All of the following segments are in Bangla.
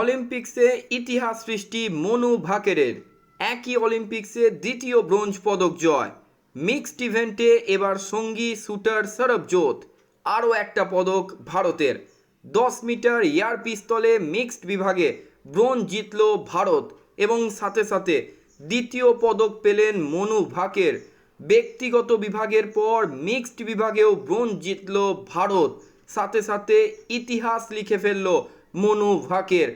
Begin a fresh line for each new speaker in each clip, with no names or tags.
অলিম্পিক্সে ইতিহাস সৃষ্টি মনু ভাকেরের। একই অলিম্পিক্সে দ্বিতীয় ব্রোঞ্জ পদক জয়। মিক্সড ইভেন্টে এবার সঙ্গী শুটার সরবজোত আরও একটা পদক ভারতের। দশ মিটার এয়ার পিস্তলে মিক্সড বিভাগে ব্রোঞ্জ জিতল ভারত এবং সাথে সাথে দ্বিতীয় পদক পেলেন মনু ভাকের। ব্যক্তিগত বিভাগের পর মিক্সড বিভাগেও ব্রোঞ্জ জিতল ভারত। সাথে সাথে ইতিহাস লিখে ফেলল Manu Bhaker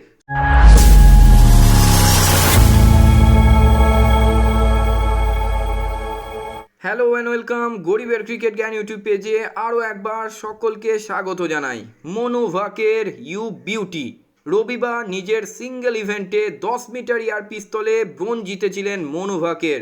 hello and welcome গরিবের ক্রিকেট জ্ঞান ইউটিউব পেজে আরও একবার সকলকে স্বাগত জানাই। মনু ভাকের ইউ বিউটি রবিবার নিজের সিঙ্গেল ইভেন্টে দশ মিটার ইয়ার পিস্তলে ব্রোঞ্জ জিতেছিলেন মনু ভাকের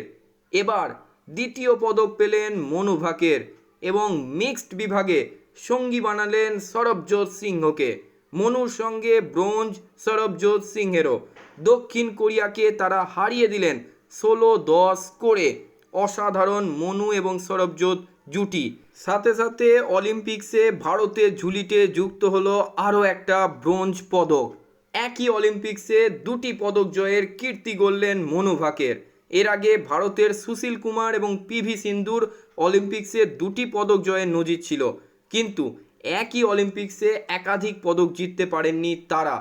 এবার দ্বিতীয় পদক পেলেন মনু ভাকের এবং মিক্সড বিভাগে সঙ্গী বানালেন সরবজোৎ সিংহকে। মনুর সঙ্গে ব্রোঞ্জ সরবজোৎ সিংহেরও। দক্ষিণ কোরিয়াকে তারা হারিয়ে দিলেন ষোলো দশ করে। অসাধারণ মনু এবং সরবজোৎ জুটি। সাথে সাথে অলিম্পিক্সে ভারতের ঝুলিতে যুক্ত হলো আরও একটা ব্রোঞ্জ পদক। একই অলিম্পিক্সে দুটি পদক জয়ের কীর্তি গড়লেন মনু ভাকের। এর আগে ভারতের সুশীল কুমার এবং পিভি সিন্ধুর অলিম্পিক্সে দুটি পদক জয়ের নজির ছিল। কিন্তু একই অলিম্পিক্সে একাধিক পদক জিততে পারেননি তারা।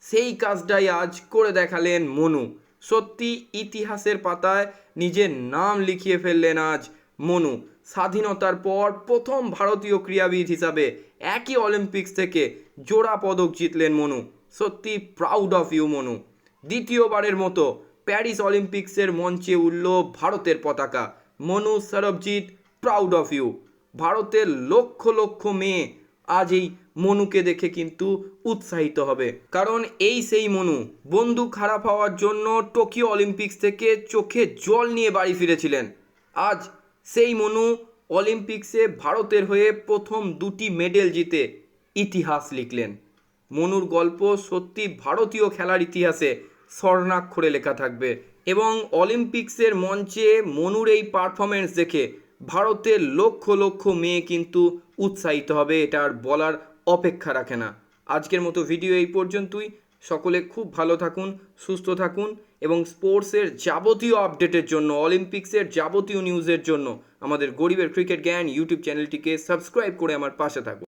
সেই কাজটাই আজ করে দেখালেন মনু। সত্যি ইতিহাসের পাতায় নিজের নাম লিখিয়ে ফেললেন আজ মনু। স্বাধীনতার পর প্রথম ভারতীয় ক্রীড়াবিদ হিসাবে একই অলিম্পিক্স থেকে জোড়া পদক জিতলেন মনু। সত্যি প্রাউড অফ ইউ মনু। দ্বিতীয়বারের মতো প্যারিস অলিম্পিক্সের মঞ্চে উঠল ভারতের পতাকা। Manu Sarabjot proud of you ভারতের লক্ষ লক্ষ মেয়ে আজ এই মনুকে দেখে কিন্তু উৎসাহিত হবে। কারণ এই সেই মনু বন্ধু খারাপ হওয়ার জন্য টোকিও অলিম্পিক্স থেকে চোখে জল নিয়ে বাড়ি ফিরেছিলেন। আজ সেই মনু অলিম্পিক্সে ভারতের হয়ে প্রথম দুটি মেডেল জিতে ইতিহাস লিখলেন। মনুর গল্প সত্যি ভারতীয় খেলার ইতিহাসে স্বর্ণাক্ষরে লেখা থাকবে এবং অলিম্পিক্সের মঞ্চে মনুর এই পারফরমেন্স দেখে ভারতের লক্ষ লক্ষ মেয়ে কিন্তু উৎসাহিত হবে, এটা আর বলার অপেক্ষা রাখে না। আজকের মতো ভিডিও এই পর্যন্তই। সকলে খুব ভালো থাকুন, সুস্থ থাকুন এবং স্পোর্টসের যাবতীয় আপডেটের জন্য, অলিম্পিক্সের যাবতীয় নিউজের জন্য আমাদের গরিবের ক্রিকেট জ্ঞান ইউটিউব চ্যানেলটিকে সাবস্ক্রাইব করে আমার পাশে থাকুন।